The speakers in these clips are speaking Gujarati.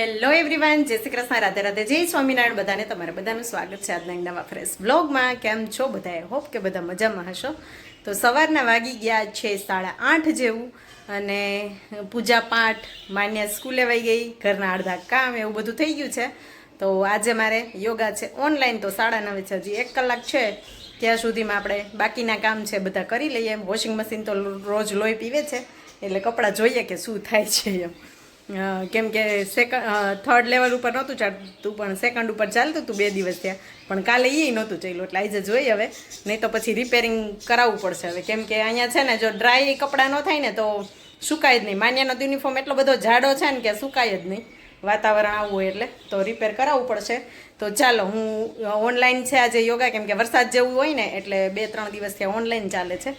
હેલો એવરીવન જય શ્રી કૃષ્ણ, રાધે રાધે, જય સ્વામિનારાયણ. બધાને તમારે બધાનું સ્વાગત છે આજના નવા ફ્રેશ બ્લોગમાં કેમ છો બધાએ? હોપ કે બધા મજામાં હશો. તો સવારના વાગી ગયા છે સાડા આઠ જેવું અને પૂજા પાઠ માન્ય સ્કૂલે વહી ગઈ, ઘરના અડધા કામ એવું બધું થઈ ગયું છે. તો આજે મારે યોગા છે ઓનલાઈન તો સાડા નવે છે, હજી એક કલાક છે. ત્યાં સુધીમાં આપણે બાકીના કામ છે બધા કરી લઈએ. વોશિંગ મશીન તો રોજ લોહી પીવે છે, એટલે કપડાં જોઈએ કે શું થાય છે એમ. કેમ કે સેકન્ડ થર્ડ લેવલ ઉપર નહોતું ચાલતું, પણ સેકન્ડ ઉપર ચાલતું હતું બે દિવસ ત્યાં. પણ કાલે એ નહોતું ચાલ્યું, એટલે આજે જોઈએ હવે. નહીં તો પછી રિપેરિંગ કરાવવું પડશે હવે. કેમ કે અહીંયા છે ને, જો ડ્રાય કપડાં ન થાય ને, તો સુકાય જ નહીં. માન્યાનો યુનિફોર્મ એટલો બધો જાડો છે ને કે સુકાય જ નહીં. વાતાવરણ આવવું હોય એટલે, તો રિપેર કરાવવું પડશે. તો ચાલો, હું ઓનલાઈન છે આજે યોગા, કેમ કે વરસાદ જેવું હોય ને, એટલે બે ત્રણ દિવસથી ઓનલાઈન ચાલે છે.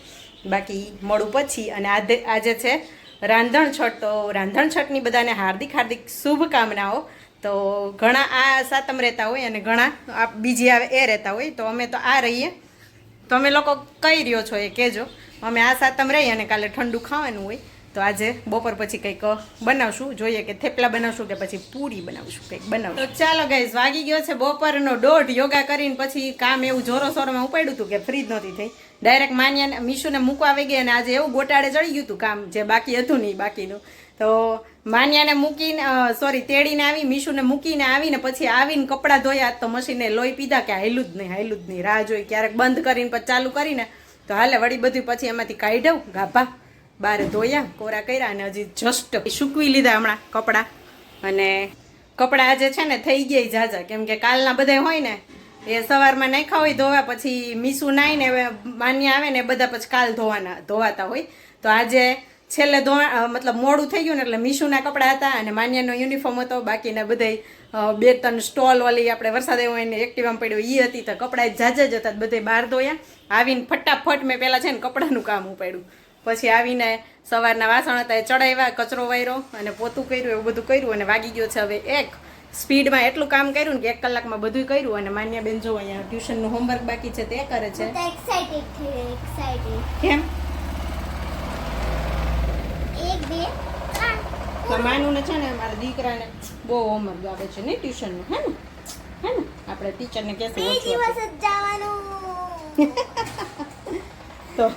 બાકી મળું પછી. અને આજે આજે છે રાંધણ છઠ, તો રાંધણ છઠની બધાને હાર્દિક હાર્દિક શુભકામનાઓ. તો ઘણા આ સાતમ રહેતા હોય અને ઘણા આ બીજી આવે એ રહેતા હોય, તો અમે તો આ રહીએ. તમે લોકો કઈ રહ્યો છો એ કહેજો. અમે આ સાતમ રહીએ અને કાલે ઠંડુ ખાવાનું હોય. તો આજે બપોર પછી કંઈક બનાવશું. જોઈએ કે થેપલા બનાવશું કે પછી પૂરી બનાવશું, કંઈક બનાવશું. તો ચાલો ગાઈઝ વાગી ગયો છે બપોરનો દોઢ. યોગા કરીને પછી કામ એવું જોરો સોરોમાં ઉપાડ્યું હતું કે ફ્રી જ નહોતી થઈ. ડાયરેક્ટ માન્યાને, મીશુને મૂકવા આવી ગઈ અને આજે એવું ગોટાળે ચડી ગયું હતું કામ, જે બાકી હતું નહીં બાકીનું. તો માન્યાને મૂકીને સોરી તેડીને આવી, મીશુને મૂકીને આવીને પછી આવીને કપડાં ધોયા. તો મશીને લોહી પીધા કે હાયલું જ નહીં હાયલું જ નહીં. રાહ જોઈ ક્યારેક બંધ કરીને પછી ચાલુ કરીને. તો હાલે, વળી બધું પછી એમાંથી કાઢ્યું. ગાભા. બારે ધોયા, કોરા કર્યા અને હજી જસ્ટ સૂકવી લીધા હમણાં કપડાં. અને કપડાં આજે છે ને થઈ ગયા જાજા કેમ કે કાલના બધા હોય ને, એ સવારમાં નાખ્યા હોય, ધોવા પછી મીસું હવે માન્ય આવે ને બધા પછી કાલ ધોવાના, ધોવાતા હોય. તો આજે છેલ્લે ધોવા મતલબ મોડું થઈ ગયું ને એટલે મીશુના કપડાં હતા અને માન્યાનો યુનિફોર્મ હતો. બાકીના બધા બે ત્રણ સ્ટોલ વાળી આપણે વરસાદ આવ્યો એને એક્ટિવામાં પડ્યો એ હતી તો કપડાં જાજા જ હતા બધે બહાર ધોયા. આવીને ફટાફટ મેં પહેલાં છે ને કપડાનું કામ ઉપાડ્યું. પછી આવીને સવારના વાસણ હતા એ ચડાવ્યા કચરો વાયરો અને પોતું કર્યું એવું બધું કર્યું અને વાગી ગયો છે હવે એક. સ્પીડમાં એટલું કામ કર્યું ને કે એક કલાકમાં બધું કર્યું અને માન્ય બેન જો અહીંયા ટ્યુશનનું હોમવર્ક બાકી છે તે કરે છે. કેમ? એક બે ત્રણ. તો છે ને મારા દીકરાને બહુ હોમવર્ક આવે છે ને ટ્યુશનનું હે ને? હે ને? આપણે ટીચરને કહેશું તો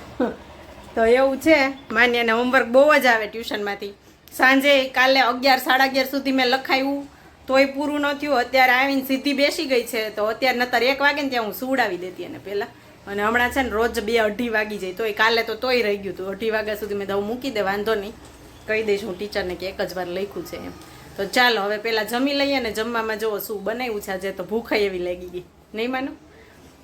તો એવું છે માન્યને હોમવર્ક બહુ જ આવે ટ્યુશનમાંથી સાંજે કાલે અગિયાર, સાડા અગિયાર સુધી મેં લખાયું, તોય પૂરું ન થયું. અત્યારે આવીને સીધી બેસી ગઈ છે, તો અત્યારે નતર એક વાગે ને ત્યાં હું સુવડાવી દેતી એને પહેલાં. અને હમણાં છે ને રોજ બે અઢી વાગી જાય, તોય કાલે તો તોય રહી ગયું હતું અઢી વાગ્યા સુધી મેં દઉં મૂકી દે, વાંધો નહીં. કહી દઈશ હું ટીચરને કે એક જ વાર લખ્યું છે એમ. તો ચાલો, હવે પહેલાં જમી લઈએ ને જમવામાં જુઓ શું બનાવ્યું છે આજે, તો ભૂખાઈ એવી લાગી ગઈ. નહીં માનો?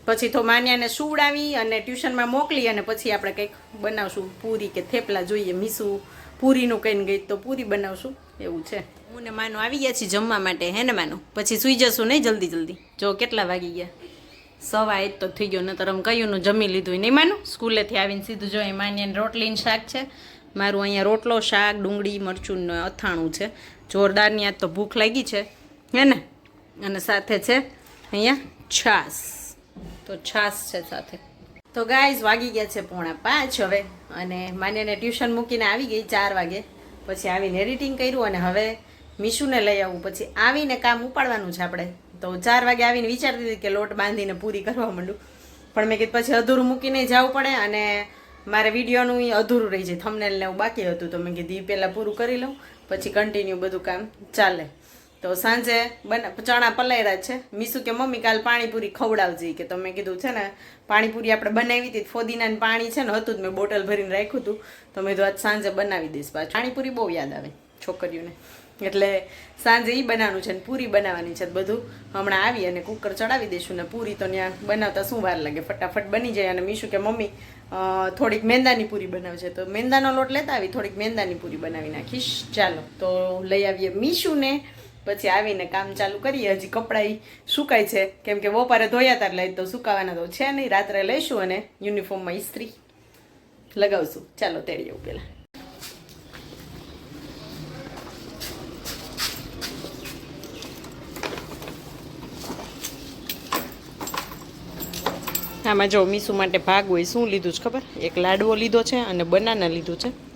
પછી તો માન્યાને સુવડાવી અને ટ્યુશનમાં મોકલી અને પછી આપણે કંઈક બનાવશું. પૂરી કે થેપલા જોઈએ, મીસું, પૂરીનું કહીને ગઈ તો પૂરી બનાવશું. એવું છે. હું ને માનો આવી ગયા છીએ જમવા માટે, હે ને માનો? પછી સૂઈ જશું નહીં જલ્દી જલ્દી. જો કેટલા વાગી ગયા? સવા એક તો થઈ ગયો, નતર આમ કયુંનું જમી લીધું નહીં માનું? સ્કૂલેથી આવીને સીધું જો એ માન્યાને રોટલીનું શાક છે. મારું અહીંયા રોટલો, શાક, ડુંગળી, મરચું અથાણું છે. જોરદારની આજ તો ભૂખ લાગી છે. હે ને? અને સાથે છે અહીંયા છાશ. તો છાશ છે સાથે. તો ગાઈઝ વાગી ગયા છે પોણા પાંચ હવે, અને માન્યને ટ્યુશન મૂકીને આવી ગઈ ચાર વાગે. પછી આવીને એડિટિંગ કર્યું અને હવે મીશુને લઈ આવું. પછી આવીને કામ ઉપાડવાનું છે આપણે. તો ચાર વાગે આવીને વિચારતી હતી કે લોટ બાંધીને પૂરી કરવા માંડું. પણ મેં કીધું પછી અધૂરું મૂકીને જવું પડે અને મારે વિડીયોનું એ અધૂરું રહી જાય. થમનેલ ને એવું બાકી હતું. તો મેં કીધું એ પહેલાં પૂરું કરી લઉં. પછી કન્ટિન્યુ બધું કામ ચાલે. તો સાંજે બને, ચણા પલાયરા છે. મીસુ કે, મમ્મી, કાલ પાણીપુરી ખવડાવજી. કે તમે કીધું છે ને, પાણીપુરી આપણે બનાવી હતી, ફોદીનાનું પાણી છે ને, હતું જ મેં બોટલ ભરીને રાખ્યું હતું. તો મેં કીધું, આજ સાંજે બનાવી દઈશ પાછું. પાણીપુરી બહુ યાદ આવે છોકરીઓને. એટલે સાંજે એ બનાવવાનું છે ને, પૂરી બનાવવાની છે બધું. હમણાં આવી અને કુકર ચડાવી દઈશું ને, પૂરી તો ત્યાં બનાવતા શું વાર લાગે? ફટાફટ બની જાય અને મીશું કે, મમ્મી થોડીક મેંદાની પૂરી બનાવશે તો મેંદાનો લોટ લેતા આવી, થોડીક મેંદાની પૂરી બનાવી નાખીશ. ચાલો, તો લઈ આવીએ મીશુને પછી આવીને કામ ચાલુ કરીએ. હજી કપડાં સુકાય છે. કેમ કે બપોરે ધોયા તાર લઈ તો સુકાવાના તો છે નહીં. રાત્રે લઈશું અને યુનિફોર્મમાં ઇસ્ત્રી લગાવશું. ચાલો તેડી આવું પહેલાં આમાં જો મીસુ માટે ભાગ હોય, શું લીધું છે ખબર? એક લાડવો લીધો છે અને બનાના લીધું છે.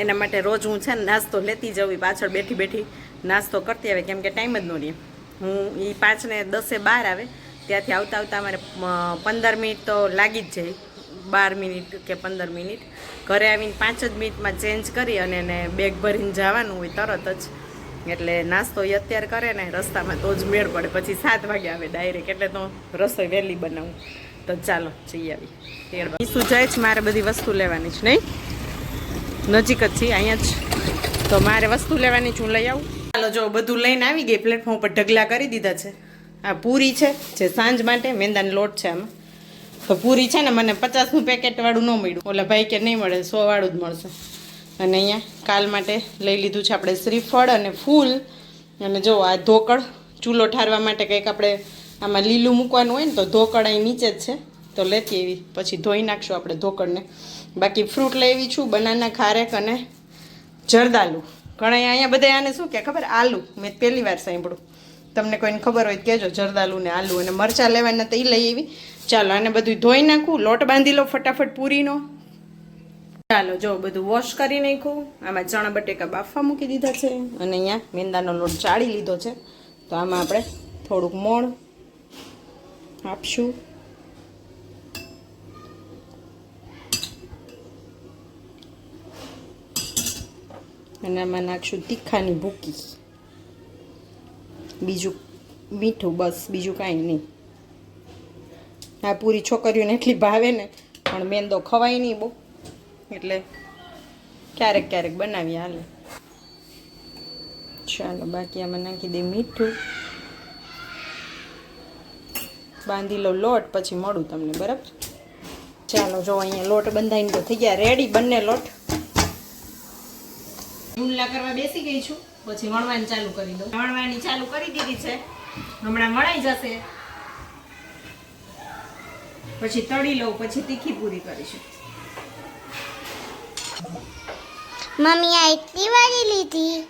એના માટે રોજ હું છે ને નાસ્તો લેતી જવી પાછળ બેઠી બેઠી નાસ્તો કરતી આવે, કેમ કે ટાઈમ જ ન રહે. હું એ પાંચને દસે બાર આવે, ત્યાંથી આવતા આવતા અમારે પંદર મિનિટ તો લાગી જ જાય. બાર મિનિટ કે પંદર મિનિટ. ઘરે આવીને પાંચ જ મિનિટમાં ચેન્જ કરી અને એને બેગ ભરીને જવાનું હોય તરત જ. એટલે નાસ્તો એ અત્યારે કરે ને, રસ્તામાં તો જ મેળ પડે. પછી સાત વાગે આવે ડાયરેક્ટ એટલે તો રસોઈ વહેલી બનાવું. તો ચાલો, જઈ આવી. ત્યારબાદ. શું જાય છે મારે બધી વસ્તુ લેવાની છે નહીં? નજીક જ છીએ, અહીંયા જ. તો મારે વસ્તુ લેવાની છું, લઈ આવું. ચાલો જો, બધું લઈને આવી ગઈ પ્લેટફોર્મ પર ઢગલા કરી દીધા છે. આ પૂરી છે, જે સાંજ માટે મેંદાનો લોટ છે આમાં. તો પૂરી છે ને, મને પચાસનું પેકેટવાળું ન મળ્યું. ઓલા ભાઈ કે નહીં મળે સોવાળું જ મળશે. અને અહીંયા કાલ માટે લઈ લીધું છે આપણે શ્રીફળ અને ફૂલ. અને જો, આ ધોકળ ચૂલો ઠારવા માટે કંઈક આપણે આમાં લીલું મૂકવાનું હોય ને, તો ધોકળ અહીં નીચે જ છે. તો લેતી એવી પછી ધોઈ નાખશું આપણે ધોકળને બાકી ફ્રૂટ લેવી છું બનાના ખારેક અને જરદાલુ. ઘણા અહીંયા બધા આને શું કે ખબર? આલુ. મેં પહેલી વાર સાંભળ્યું. તમને કોઈને ખબર હોય કહેજો, જરદાલુ ને આલુ અને મરચાં લેવાના તો એ લઈ આવી. ચાલો, આને બધું ધોઈ નાખું, લોટ બાંધી લો ફટાફટ પૂરીનો. ચાલો, જો બધું વોશ કરી નાખ્યું. આમાં ચણા બટેકા બાફવા મૂકી દીધા છે. અને અહીંયા મેંદાનો લોટ ચાળી લીધો છે. તો આમાં આપણે થોડુંક મોણ આપશું. અને આમાં નાખશું તીખાની ભૂકી. બીજું મીઠું, બસ, બીજું કાંઈ નહીં. આ પૂરી છોકરીઓને એટલી ભાવે ને, પણ મેંદો ખવાય નહીં બહુ. એટલે ક્યારેક ક્યારેક બનાવી હાલે. ચાલો, બાકી આમાં નાખી દે મીઠું. બાંધી લો લોટ, પછી મળું તમને, બરાબર? ચાલો, જો અહીંયા લોટ બંધાઈને તો થઈ ગયા રેડી બંને લોટ. ગુંડલા કરવા બેસી ગઈ છું. પછી વણવાની ચાલુ કરી દઉં. વણવાની ચાલુ કરી દીધી છે. હમણાં વણાઈ જશે. પછી તળી લઉં પછી તીખી પૂરી કરીશું. મમ્મી આ એટલી વાળી લીધી.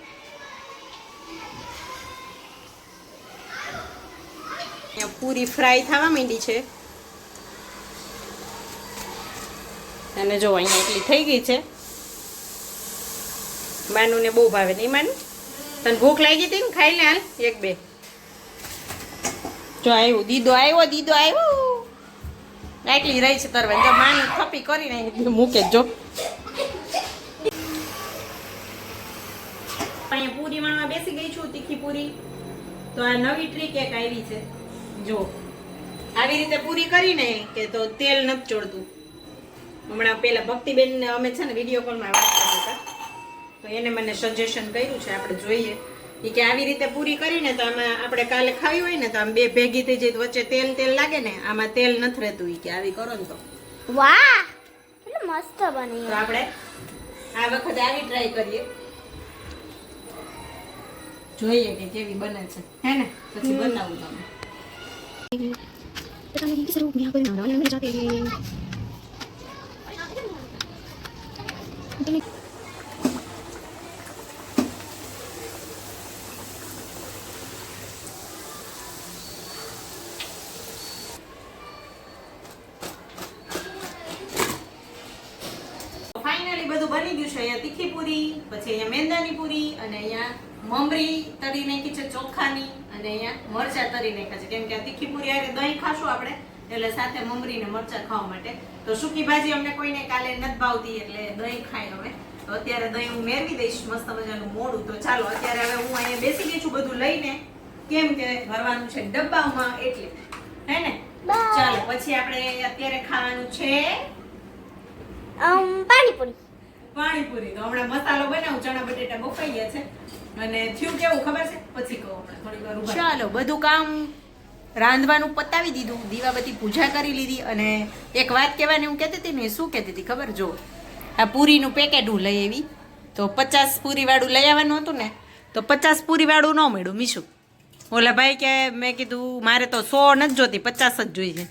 પૂરી ફ્રાય થવા માંડી છે. અને જો અહીંયા એટલી થઈ ગઈ છે. માનુને બહુ ભાવે નહીં માનું તને ભૂખ લાગી હતી ને, ખાઈ લે હાલ, એક બે. જો આવ્યો દીદો આવ્યો દીદો આવ્યો આટલી રહી છે તરવાની જો માન થપી કરી ને મૂકે જો. અહીંયા પૂરી વણવા બેસી ગઈ છું, તીખી પૂરી. તો આ નવી ટ્રીક એક આવી છે. જો, આવી રીતે પૂરી કરીને કે તો તેલ નથી ચોડતું હમણાં પેલા ભક્તિબેન ને અમે છે ને વીડિયો કોલમાં તો એને મને સજેશન કર્યું છે આપણે જોઈએ. એ કે આવી રીતે પૂરી કરીને તો આમાં આપણે કાલે ખાવી હોય ને તો આમ બે ભેગી થઈ જાય વચ્ચે તેલ તેલ લાગે ને આમાં તેલ નથી રહેતું એ કે આવી કરો ને તો. વાહ! એટલે મસ્ત બની તો આપણે આ વખતે આવી ટ્રાય કરીએ. જોઈએ કે કેવી બને છે. હે ને? પછી બતાવું તમને. ફાઇનલી બધું બની ગયું છે અહીંયા તીખી પૂરી પછી અહીંયા મેંદાની પૂરી અને અહીંયા મમરી તરી નાખી છે ચોખાની અને અહીંયા મરચા તરી નાખ્યા છે. કેમ કે આ તીખી પૂરી હારે દહીં ખાશું આપણે એટલે સાથે મમરી ને મરચા ખાવા માટે. તો સૂકી ભાજી અમને કોઈને કાલે નથી ભાવતી એટલે દહીં ખાઈ હવે. તો અત્યારે દહીં હું મેળવી દઈશ મસ્ત મજાનું મોડું. તો ચાલો અત્યારે હવે હું અહીંયા બેસી ગઈ છું બધું લઈને. કેમ કે ભરવાનું છે ડબ્બામાં એટલે. હે ને? ચાલો પછી આપણે અત્યારે ખાવાનું છે પાણીપુરી. પાણીપુરી. તો હમણાં મસાલો બનાવું, ચણા, બટેટા બફાઈ ગયા છે. અને થયું કેવું ખબર છે? પછી કહું હમણાં થોડી વાર ચાલો, બધું કામ રાંધવાનું પતાવી દીધું. દીવાબત્તી પૂજા કરી લીધી અને એક વાત કહેવાની, હું કહેતી હતી ને શું કહેતી હતી ખબર? જો, આ પૂરીનું પેકેટ હું લઈ આવી. તો પચાસ પૂરીવાળું લઈ આવવાનું હતું ને, તો પચાસ પૂરીવાળું ન મળ્યું મીશું. ઓલા ભાઈ કે, મેં કીધું, મારે તો સો નથી જોતી, પચાસ જ જોઈએ.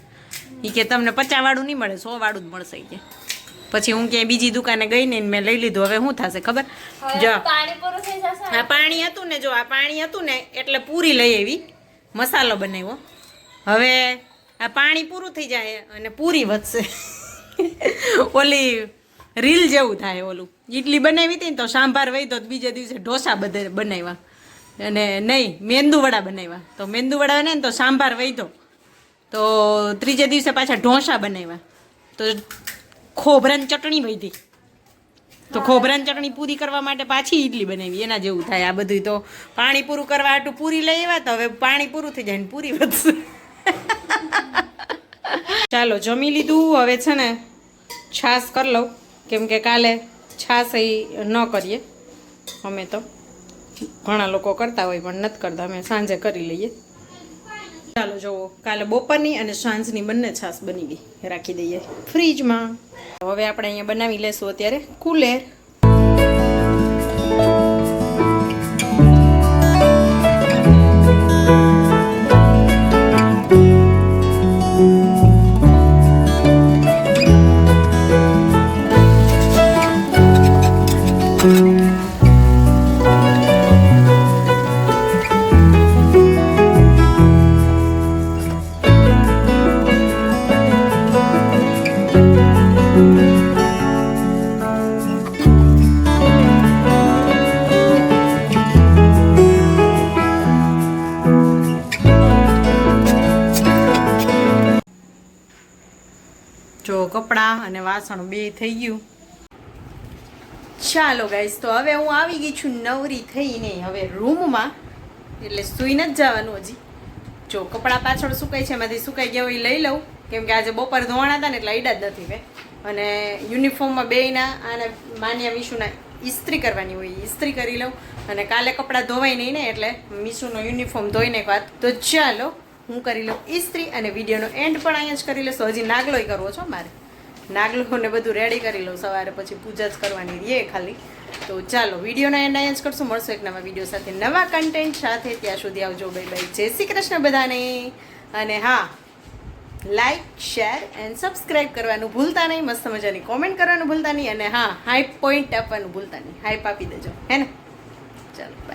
એ કે, તમને પચાસવાળું નહીં મળે, સો વાળું જ મળશે કે. પછી હું ક્યાંય બીજી દુકાને ગઈ ને મેં લઈ લીધું. હવે શું થશે ખબર? જો. આ પાણી હતું ને જો આ પાણી હતું ને એટલે પૂરી લઈ આવી. મસાલો બનાવ્યો. હવે આ પાણી પૂરું થઈ જાય અને પૂરી વધશે. ઓલી રીલ જેવું થાય ઓલું. ઇડલી બનાવી હતી ને તો સાંભાર વહી તો બીજે દિવસે ઢોસા બધે બનાવ્યા. અને નહીં મેંદુવડા બનાવ્યા. તો મેંદુવડા ને તો સાંભાર વહી તો ત્રીજે દિવસે પાછા ઢોસા બનાવ્યા. તો ખોભરાની ચટણી વૈધી તો ખોભરાની ચટણી પૂરી કરવા માટે પાછી ઈડલી બનાવી. એના જેવું થાય. આ બધું તો પાણી પૂરું કરવા આટું પૂરી લઈ આવ્યા તો હવે પાણી પૂરું થઈ જાય ને પૂરી વધશે. ચાલો જમી લીધું. હવે છે ને છાશ કરી લઉં. કેમ કે કાલે છાશ એ ન કરીએ. અમે તો ઘણા લોકો કરતા હોય પણ નથી કરતા. અમે સાંજે કરી લઈએ. ચાલો જુઓ, કાલે બપોરની અને સાંજની બંને છાશ બની ગઈ. રાખી દઈએ. ફ્રીજમાં. હવે આપણે અહીંયા બનાવી લેશું અત્યારે કુલેર. વાસણ બે થઈ ગયું. ચાલો ગાઈસ તો હવે હું આવી ગઈ છું નવરી થઈને હવે રૂમમાં એટલે સૂઈ નથી જવાનું હજી. જો કપડાં પાછળ સુકાય છે, એમાંથી સુકાઈ ગયા હોય લઈ લઉં. કેમ કે આજે બપોર ધોવાણા હતા ને એટલે આઈડા જ નથી મેં અને યુનિફોર્મમાં બેયના અને માન્યા મીશુના ઇસ્ત્રી કરવાની હોય ઇસ્ત્રી કરી લઉં. અને કાલે કપડાં ધોવાય નહીં ને એટલે મીશુનો યુનિફોર્મ ધોઈને એક વાત. તો ચાલો હું કરી લઉં ઇસ્ત્રી અને વિડીયોનો એન્ડ પણ અહીંયા જ કરી લેશો હજી નાગલોય કરવો છો મારે. નાગલો ને બધું રેડી કરી લઉં. સવારે પછી પૂજા જ કરવાની રહીએ ખાલી. તો ચાલો, વિડીયોના એન્ડ કરશું. મળશું એક નવા વીડિયો સાથે નવા કન્ટેન્ટ સાથે. ત્યાં સુધી આવજો. બાય બાય જય શ્રી કૃષ્ણ બધાને. અને હા લાઈક શેર એન્ડ સબસ્ક્રાઇબ કરવાનું ભૂલતા નહીં. મસ્ત મજાની કોમેન્ટ કરવાનું ભૂલતા નહીં. અને હા હાઈપ પોઈન્ટ આપવાનું ભૂલતા નહીં. હાઈપ આપી દેજો. હે ને? ચાલો બાય